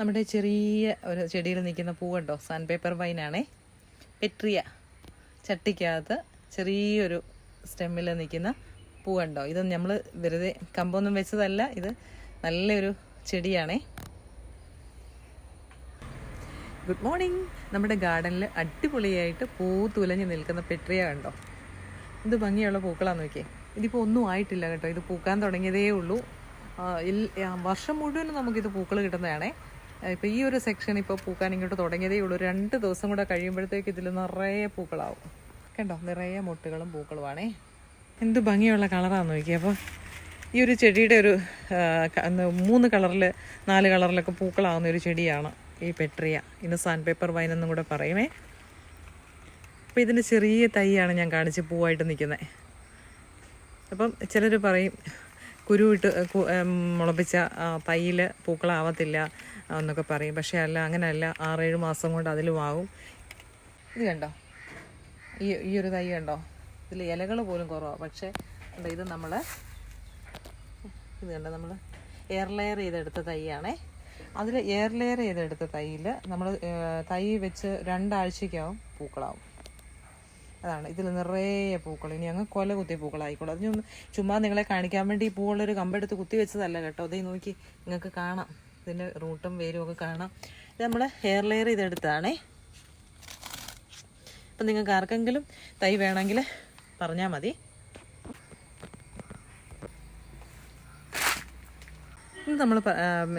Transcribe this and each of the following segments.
നമ്മുടെ ചെറിയ ഒരു ചെടിയിൽ നിൽക്കുന്ന പൂ കണ്ടോ? സാൻ പേപ്പർ വൈനാണേ പെട്രിയ ചട്ടിക്കകത്ത് ചെറിയൊരു സ്റ്റെമ്മിൽ നിൽക്കുന്ന പൂ കണ്ടോ? ഇത് നമ്മൾ വെറുതെ കമ്പൊന്നും വെച്ചതല്ല ഇത് നല്ലൊരു ചെടിയാണേ. ഗുഡ് മോർണിംഗ് നമ്മുടെ ഗാർഡനിൽ അടിപൊളിയായിട്ട് പൂ തുലഞ്ഞ് നിൽക്കുന്ന പെട്രിയ കണ്ടോ? ഇത് ഭംഗിയുള്ള പൂക്കളാന്ന് നോക്കിയേ. ഇതിപ്പോൾ ഒന്നും ആയിട്ടില്ല കേട്ടോ. ഇത് പൂക്കാൻ തുടങ്ങിയതേ ഉള്ളൂ. വർഷം മുഴുവനും നമുക്കിത് പൂക്കൾ കിട്ടുന്നതാണേ. ഇപ്പോൾ ഈ ഒരു സെക്ഷൻ ഇപ്പോൾ പൂക്കാൻ ഇങ്ങോട്ട് തുടങ്ങിയതേ ഉള്ളൂ. രണ്ട് ദിവസം കൂടെ കഴിയുമ്പോഴത്തേക്ക് ഇതിൽ നിറയെ പൂക്കളാവും. കണ്ടോ? നിറയെ മുട്ടുകളും പൂക്കളുമാണേ. എന്ത് ഭംഗിയുള്ള കളറാന്ന് നോക്കി അപ്പോൾ ഈ ഒരു ചെടിയുടെ ഒരു മൂന്ന് കളറിൽ നാല് കളറിലൊക്കെ പൂക്കളാവുന്ന ഒരു ചെടിയാണ് ഈ പെട്രിയ. ഇന്ന് സാൻഡ് പേപ്പർ വൈൻ എന്നും കൂടെ പറയുമേ. അപ്പോൾ ഇതിന്റെ ചെറിയ തൈയാണ് ഞാൻ കാണിച്ച് പൂവായിട്ട് നിൽക്കുന്നത് അപ്പം ചിലർ പറയും കുരു ഇട്ട് കു- ഉം, മുളപ്പിച്ച തൈയിൽ പൂക്കളാവത്തില്ല എന്നൊക്കെ പറയും. പക്ഷേ അല്ല അങ്ങനെയല്ല ആറേഴ് മാസം കൊണ്ട് അതിലും ആവും. ഇത് കണ്ടോ? ഈ ഈ ഒരു തൈ കണ്ടോ? ഇതിൽ ഇലകൾ പോലും കുറവാണ് പക്ഷേ ഇത് നമ്മൾ ഇത് കണ്ടോ നമ്മൾ എയർ ലെയർ ചെയ്തെടുത്ത തൈയാണേ. അതിൽ എയർ ലെയർ ചെയ്തെടുത്ത തൈയിൽ നമ്മൾ തൈ വെച്ച് രണ്ടാഴ്ചയ്ക്കാവും പൂക്കളാവും. അതാണ്. ഇതിൽ നിറയെ പൂക്കൾ. ഇനി അങ്ങ് കൊല കുത്തിയ പൂക്കളായിക്കോളും. അതിനൊന്ന് ചുമ്മാ നിങ്ങളെ കാണിക്കാൻ വേണ്ടി ഈ പൂവുള്ളൊരു കമ്പെടുത്ത് കുത്തി വെച്ചതല്ല കേട്ടോ. അതേ നോക്കി നിങ്ങൾക്ക് കാണാം. ഇതിന്റെ റൂട്ടും വേരും ഒക്കെ കാണാം. ഇത് നമ്മൾ ഹെയർ ലെയർ ചെയ്തെടുത്തതാണേ അപ്പം നിങ്ങൾക്ക് ആർക്കെങ്കിലും തൈ വേണമെങ്കിൽ പറഞ്ഞാൽ മതി. നമ്മൾ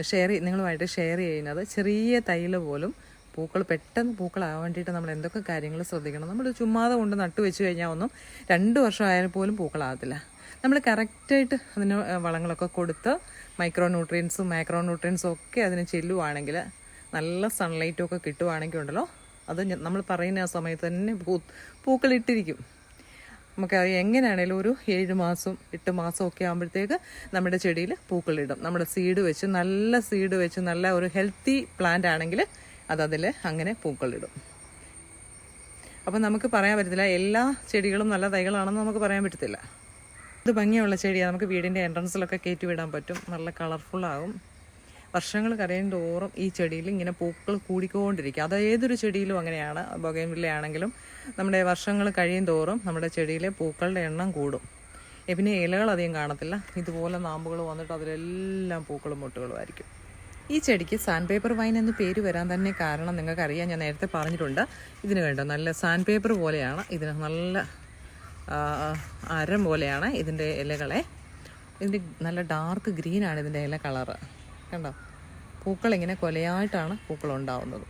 ഷെയർ നിങ്ങളുമായിട്ട് ഷെയർ ചെയ്യുന്നത് ചെറിയ തൈയിൽ പോലും പൂക്കൾ പെട്ടെന്ന് പൂക്കളാവാൻ വേണ്ടിയിട്ട് നമ്മൾ എന്തൊക്കെ കാര്യങ്ങൾ ശ്രദ്ധിക്കണം? നമ്മൾ ചുമ്മാതെ കൊണ്ട് നട്ടു വെച്ച് കഴിഞ്ഞാൽ ഒന്നും രണ്ട് വർഷം ആയാലും പോലും പൂക്കളാകത്തില്ല. നമ്മൾ കറക്റ്റായിട്ട് അതിന് വളങ്ങളൊക്കെ കൊടുത്ത് മൈക്രോ ന്യൂട്രിയൻസും മാക്രോ ന്യൂട്രിയൻസും ഒക്കെ അതിന് ചെല്ലുവാണെങ്കിൽ നല്ല സൺലൈറ്റും ഒക്കെ കിട്ടുവാണെങ്കിൽ ഉണ്ടല്ലോ? അത് നമ്മൾ പറയുന്ന ആ സമയത്ത് തന്നെ പൂ പൂക്കളിട്ടിരിക്കും. നമുക്ക് എങ്ങനെയാണേലും ഒരു ഏഴ് മാസം എട്ട് മാസം ഒക്കെ ആകുമ്പോഴത്തേക്ക് നമ്മുടെ ചെടിയിൽ പൂക്കളിടും. നമ്മുടെ സീഡ് വെച്ച് നല്ല സീഡ് വെച്ച് നല്ല ഒരു ഹെൽത്തി പ്ലാന്റ് ആണെങ്കിൽ അതതിൽ അങ്ങനെ പൂക്കളിടും. അപ്പം നമുക്ക് പറയാൻ പറ്റത്തില്ല എല്ലാ ചെടികളും നല്ല തൈകളാണെന്ന് നമുക്ക് പറയാൻ പറ്റത്തില്ല. ഇത് ഭംഗിയുള്ള ചെടിയാണ് നമുക്ക് വീടിന്റെ എൻട്രൻസിലൊക്കെ കയറ്റി വിടാൻ പറ്റും നല്ല കളർഫുള്ളാകും വർഷങ്ങൾ കരയും ഈ ചെടിയിൽ ഇങ്ങനെ പൂക്കൾ കൂടിക്കൊണ്ടിരിക്കും. അത് ഏതൊരു ചെടിയിലും അങ്ങനെയാണ് ബൊഗൈൻവില്ല ആണെങ്കിലും നമ്മുടെ വർഷങ്ങൾ കഴിയും തോറും നമ്മുടെ ചെടിയിലെ പൂക്കളുടെ എണ്ണം കൂടും. പിന്നെ ഇലകൾ അധികം കാണത്തില്ല. ഇതുപോലെ നാമ്പുകൾ വന്നിട്ട് അതിലെല്ലാം പൂക്കളും മുട്ടുകളും ആയിരിക്കും. ഈ ചെടിക്ക് സാൻഡ് പേപ്പർ വൈൻ എന്ന് പേര് വരാൻ തന്നെ കാരണം നിങ്ങൾക്കറിയാം ഞാൻ നേരത്തെ പറഞ്ഞിട്ടുണ്ട്. ഇതിന് വേണ്ട നല്ല സാൻഡ് പേപ്പർ പോലെയാണ്. ഇതിന് നല്ല അരം പോലെയാണ് ഇതിന്റെ ഇലകളെ. ഇതിന്റെ നല്ല ഡാർക്ക് ഗ്രീനാണ് ഇതിന്റെ ഇല കളറ്. കണ്ടോ? പൂക്കൾ ഇങ്ങനെ കൊലയായിട്ടാണ് പൂക്കൾ ഉണ്ടാവുന്നത്.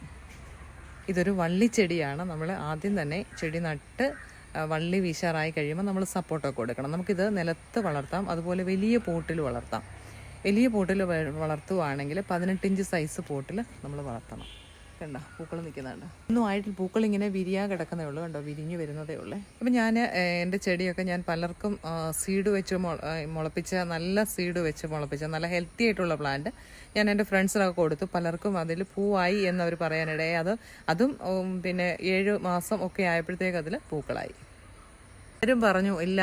ഇതൊരു വള്ളിച്ചെടിയാണ് നമ്മൾ ആദ്യം തന്നെ ചെടി നട്ട് വള്ളി വീശാറായി കഴിയുമ്പോൾ നമ്മൾ സപ്പോർട്ടൊക്കെ കൊടുക്കണം. നമുക്കിത് നിലത്ത് വളർത്താം. അതുപോലെ വലിയ പോട്ടിൽ വളർത്താം. വലിയ പോട്ടിൽ വളർത്തുവാണെങ്കിൽ പതിനെട്ട് ഇഞ്ച് സൈസ് പോട്ടിൽ നമ്മൾ വളർത്തണം. കണ്ട? പൂക്കൾ നിൽക്കുന്നുണ്ട് ഒന്നും ആയിട്ട് പൂക്കൾ ഇങ്ങനെ വിരിയാൻ കിടക്കുന്നേ ഉള്ളൂ. കണ്ടോ? വിരിഞ്ഞു വരുന്നതേ ഉള്ളൂ. അപ്പം ഞാൻ എന്റെ ചെടിയൊക്കെ ഞാൻ പലർക്കും സീഡ് വെച്ച് മുളപ്പിച്ച നല്ല സീഡ് വെച്ച് മുളപ്പിച്ച നല്ല ഹെൽത്തി ആയിട്ടുള്ള പ്ലാന്റ് ഞാൻ എന്റെ ഫ്രണ്ട്സിനൊക്കെ കൊടുത്തു. പലർക്കും അതിൽ പൂവായി എന്നവർ പറയാനിടയെ അത് അതും പിന്നെ ഏഴ് മാസം ഒക്കെ ആയപ്പോഴത്തേക്ക് അതിൽ പൂക്കളായി. ആരും പറഞ്ഞു ഇല്ല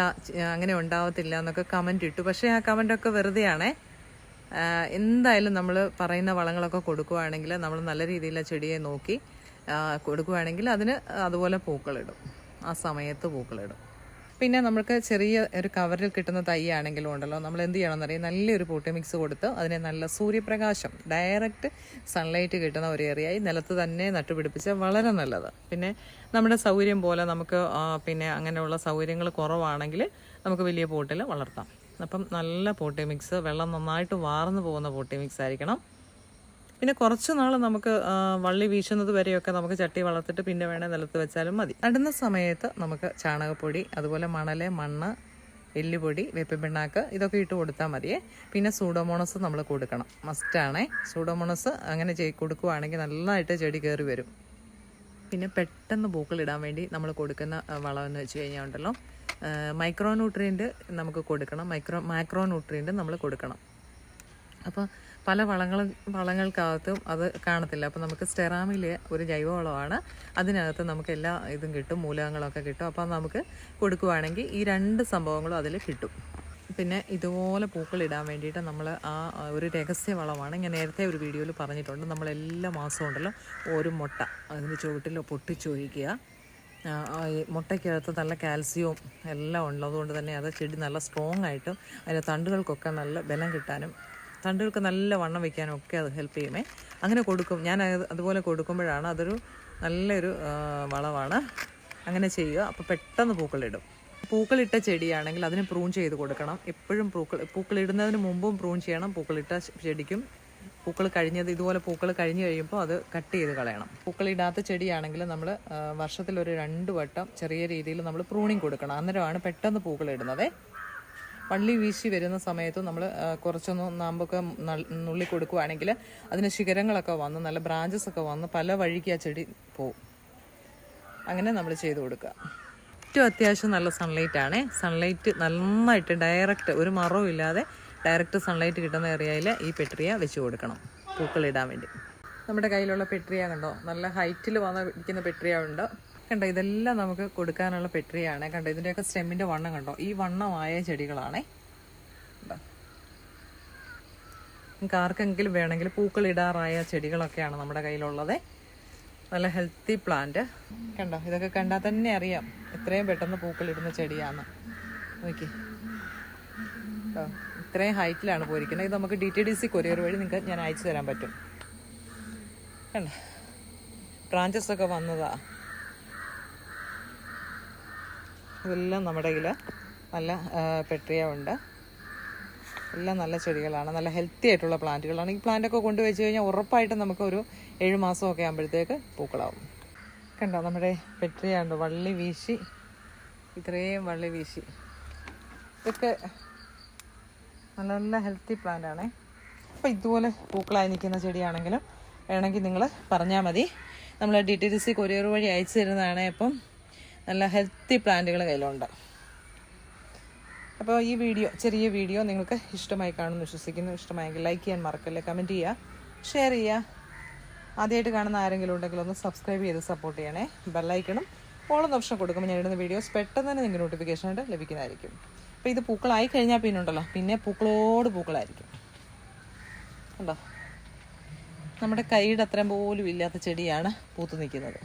അങ്ങനെ ഉണ്ടാവത്തില്ല എന്നൊക്കെ കമന്റ് ഇട്ടു. പക്ഷേ ആ കമന്റൊക്കെ വെറുതെയാണേ. എന്തായാലും നമ്മൾ പറയുന്ന വളങ്ങളൊക്കെ കൊടുക്കുവാണെങ്കിൽ നമ്മൾ നല്ല രീതിയിൽ ചെടിയെ നോക്കി കൊടുക്കുകയാണെങ്കിൽ അതിന് അതുപോലെ പൂക്കളിടും. ആ സമയത്ത് പൂക്കളിടും. പിന്നെ നമുക്ക് ചെറിയ ഒരു കവറിൽ കിട്ടുന്ന തൈയാണെങ്കിലും ഉണ്ടല്ലോ നമ്മൾ എന്ത് ചെയ്യണം ചെയ്യണമെന്നറിയാം നല്ലൊരു പോട്ടി മിക്സ് കൊടുത്ത് അതിനെ നല്ല സൂര്യപ്രകാശം ഡയറക്റ്റ് സൺലൈറ്റ് കിട്ടുന്ന ഒരു ഏറിയായി നിലത്ത് തന്നെ നട്ടുപിടിപ്പിച്ച വളരെ നല്ലത്. പിന്നെ നമ്മുടെ സൗകര്യം പോലെ നമുക്ക് പിന്നെ അങ്ങനെയുള്ള സൗകര്യങ്ങൾ കുറവാണെങ്കിൽ നമുക്ക് വലിയ പോട്ടിൽ വളർത്താം. അപ്പം നല്ല പോട്ടി മിക്സ് വെള്ളം നന്നായിട്ട് വാർന്നു പോകുന്ന പോട്ടി മിക്സ് ആയിരിക്കണം. പിന്നെ കുറച്ച് നാൾ നമുക്ക് വള്ളി വീശുന്നത് വരെയൊക്കെ നമുക്ക് ചട്ടി വളർത്തിട്ട് പിന്നെ വേണേൽ നിലത്ത് വെച്ചാലും മതി. നടുന്ന സമയത്ത് നമുക്ക് ചാണകപ്പൊടി അതുപോലെ മണൽ മണ്ണ് എല്ലുപൊടി വേപ്പിൻ പിണ്ണാക്ക് ഇതൊക്കെ ഇട്ട് കൊടുത്താൽ മതിയേ. പിന്നെ സൂഡോമോണസ് നമ്മൾ കൊടുക്കണം. മസ്റ്റാണേ സൂഡോമോണസ് അങ്ങനെ ചെയ് കൊടുക്കുവാണെങ്കിൽ നല്ലതായിട്ട് ചെടി കയറി വരും. പിന്നെ പെട്ടെന്ന് പൂക്കളിടാൻ വേണ്ടി നമ്മൾ കൊടുക്കുന്ന വളമെന്ന് വെച്ച് കഴിഞ്ഞാൽ ഉണ്ടല്ലോ. മൈക്രോ ന്യൂട്രിയന്റ് നമുക്ക് കൊടുക്കണം. മൈക്രോ മാക്രോ ന്യൂട്രിയന്റ് നമ്മൾ കൊടുക്കണം. അപ്പോൾ പല വളങ്ങൾ വളങ്ങൾക്കകത്തും അത് കാണത്തില്ല. അപ്പോൾ നമുക്ക് സ്റ്റെറാമിലെ ഒരു ജൈവവളമാണ്. അതിനകത്ത് നമുക്ക് എല്ലാ ഇതും കിട്ടും. മൂലകങ്ങളൊക്കെ കിട്ടും. അപ്പോൾ നമുക്ക് കൊടുക്കുവാണെങ്കിൽ ഈ രണ്ട് സംഭവങ്ങളും അതിൽ കിട്ടും. പിന്നെ ഇതുപോലെ പൂക്കളിടാൻ വേണ്ടിയിട്ട് നമ്മൾ ആ ഒരു രഹസ്യ വളമാണ് ഞാൻ നേരത്തെ ഒരു വീഡിയോയിൽ പറഞ്ഞിട്ടുണ്ട്. നമ്മൾ എല്ലാ മാസവും ഉണ്ടല്ലോ ഒരു മുട്ട അതിന്റെ ചുവട്ടിൽ പൊട്ടിച്ചൊഴിക്കുക. മുട്ടയ്ക്കകത്ത് നല്ല കാൽസ്യവും എല്ലാം ഉള്ളതുകൊണ്ട് തന്നെ അത് ചെടി നല്ല സ്ട്രോങ് ആയിട്ടും അതിന്റെ തണ്ടുകൾക്കൊക്കെ നല്ല ബലം കിട്ടാനും തണ്ടുകൾക്ക് നല്ല വണ്ണം വയ്ക്കാനും ഒക്കെ അത് ഹെൽപ്പ് ചെയ്യുമേ. അങ്ങനെ കൊടുക്കും. ഞാൻ അതുപോലെ കൊടുക്കുമ്പോഴാണ് അതൊരു നല്ലൊരു വളമാണ്. അങ്ങനെ ചെയ്യുക. അപ്പോൾ പെട്ടെന്ന് പൂക്കളിടും. പൂക്കളിട്ട ചെടിയാണെങ്കിൽ അതിന് പ്രൂൺ ചെയ്ത് കൊടുക്കണം. എപ്പോഴും പൂക്കൾ പൂക്കളിടുന്നതിന് മുമ്പും പ്രൂൺ ചെയ്യണം. പൂക്കളിട്ട ചെടിക്കും പൂക്കൾ കഴിഞ്ഞത് ഇതുപോലെ പൂക്കൾ കഴിഞ്ഞ് കഴിയുമ്പോൾ അത് കട്ട് ചെയ്ത് കളയണം. പൂക്കളിടാത്ത ചെടിയാണെങ്കിൽ നമ്മൾ വർഷത്തിൽ ഒരു രണ്ട് വട്ടം ചെറിയ രീതിയിൽ നമ്മൾ പ്രൂണിങ് കൊടുക്കണം. അന്നേരമാണ് പെട്ടെന്ന് പൂക്കൾ ഇടുന്നത്. വള്ളി വീശി വരുന്ന സമയത്ത് നമ്മൾ കുറച്ചൊന്ന് നാമ്പൊക്കെ നുള്ളി കൊടുക്കുവാണെങ്കിൽ അതിന് ശിഖരങ്ങളൊക്കെ വന്ന് നല്ല ബ്രാഞ്ചസ് ഒക്കെ വന്ന് പല വഴിക്ക് ആ ചെടി പോവും. അങ്ങനെ നമ്മൾ ചെയ്ത് കൊടുക്കുക. ഏറ്റവും അത്യാവശ്യം നല്ല സൺലൈറ്റ് ആണ്. സൺലൈറ്റ് നന്നായിട്ട് ഡയറക്റ്റ് ഒരു മറവും ഇല്ലാതെ ഡയറക്റ്റ് സൺലൈറ്റ് കിട്ടുന്ന ഏരിയയിൽ ഈ പെട്രിയ വെച്ച് കൊടുക്കണം. പൂക്കളിടാൻ വേണ്ടി. നമ്മുടെ കയ്യിലുള്ള പെട്രിയ കണ്ടോ? നല്ല ഹൈറ്റിൽ വന്ന് ഇരിക്കുന്ന പെട്രിയ ഉണ്ട്. കണ്ടോ ഇതെല്ലാം നമുക്ക് കൊടുക്കാനുള്ള പെട്രിയാണ് കണ്ടോ ഇതിന്റെയൊക്കെ സ്റ്റെമ്മിന്റെ വണ്ണം കണ്ടോ? ഈ വണ്ണമായ ചെടികളാണേ. കണ്ടോ? ആർക്കെങ്കിലും വേണമെങ്കിൽ പൂക്കളിടാറായ ചെടികളൊക്കെയാണ് നമ്മുടെ കയ്യിലുള്ളത്. നല്ല ഹെൽത്തി പ്ലാന്റ് കണ്ടോ ഇതൊക്കെ കണ്ടാൽ തന്നെ അറിയാം. എത്രയും പെട്ടെന്ന് പൂക്കളിടുന്ന ചെടിയാണ് നോക്കി ഇത്രയും ഹൈറ്റിലാണ് പോയിരിക്കുന്നത്. ഇത് നമുക്ക് D T D C courier വഴി നിങ്ങൾക്ക് ഞാൻ അയച്ചു തരാൻ പറ്റും. കണ്ടോ? ബ്രാഞ്ചസ് ഒക്കെ വന്നതാ. ഇതെല്ലാം നമ്മുടെ കയ്യിൽ നല്ല പെട്രിയ ഉണ്ട് എല്ലാം നല്ല ചെടികളാണ്. നല്ല ഹെൽത്തി ആയിട്ടുള്ള പ്ലാന്റുകളാണ്. ഈ പ്ലാന്റൊക്കെ കൊണ്ടുവച്ച് കഴിഞ്ഞാൽ ഉറപ്പായിട്ടും നമുക്കൊരു ഏഴ് മാസമൊക്കെ ആകുമ്പോഴത്തേക്ക് പൂക്കളാവും. കണ്ടോ? നമ്മുടെ പെട്രിയുണ്ട് വള്ളി വീശി. ഇത്രയും വള്ളി വീശി. ഇതൊക്കെ നല്ല നല്ല ഹെൽത്തി പ്ലാന്റ് ആണേ. അപ്പോൾ ഇതുപോലെ പൂക്കളായി നിൽക്കുന്ന ചെടിയാണെങ്കിലും വേണമെങ്കിൽ നിങ്ങൾ പറഞ്ഞാൽ മതി. നമ്മൾ D T D C courier വഴി അയച്ചു തരുന്നതാണ് അപ്പം നല്ല ഹെൽത്തി പ്ലാന്റുകൾ കയ്യിലുണ്ട്. അപ്പോൾ ഈ വീഡിയോ ചെറിയ വീഡിയോ നിങ്ങൾക്ക് ഇഷ്ടമായി കാണുമെന്ന് വിശ്വസിക്കുന്നു. ഇഷ്ടമായെങ്കിൽ ലൈക്ക് ചെയ്യാൻ മറക്കല്ലേ കമന്റ് ചെയ്യുക ഷെയർ ചെയ്യുക. ആദ്യമായിട്ട് കാണുന്ന ആരെങ്കിലും ഉണ്ടെങ്കിൽ ഒന്ന് സബ്സ്ക്രൈബ് ചെയ്ത് സപ്പോർട്ട് ചെയ്യണേ. ബെല്ലൈക്കണം ഓളം ഓപ്ഷൻ കൊടുക്കുമ്പോൾ ഞാൻ ഇടുന്ന വീഡിയോസ് പെട്ടെന്ന് തന്നെ നിങ്ങൾക്ക് നോട്ടിഫിക്കേഷനായിട്ട് ലഭിക്കുന്നതായിരിക്കും. അപ്പോൾ ഇത് പൂക്കളായി കഴിഞ്ഞാൽ പിന്നെ ഉണ്ടല്ലോ. പിന്നെ പൂക്കളോട് പൂക്കളായിരിക്കും. ഉണ്ടോ നമ്മുടെ കൈയുടെ അത്രയും പോലും ഇല്ലാത്ത ചെടിയാണ് പൂത്ത് നിൽക്കുന്നത്.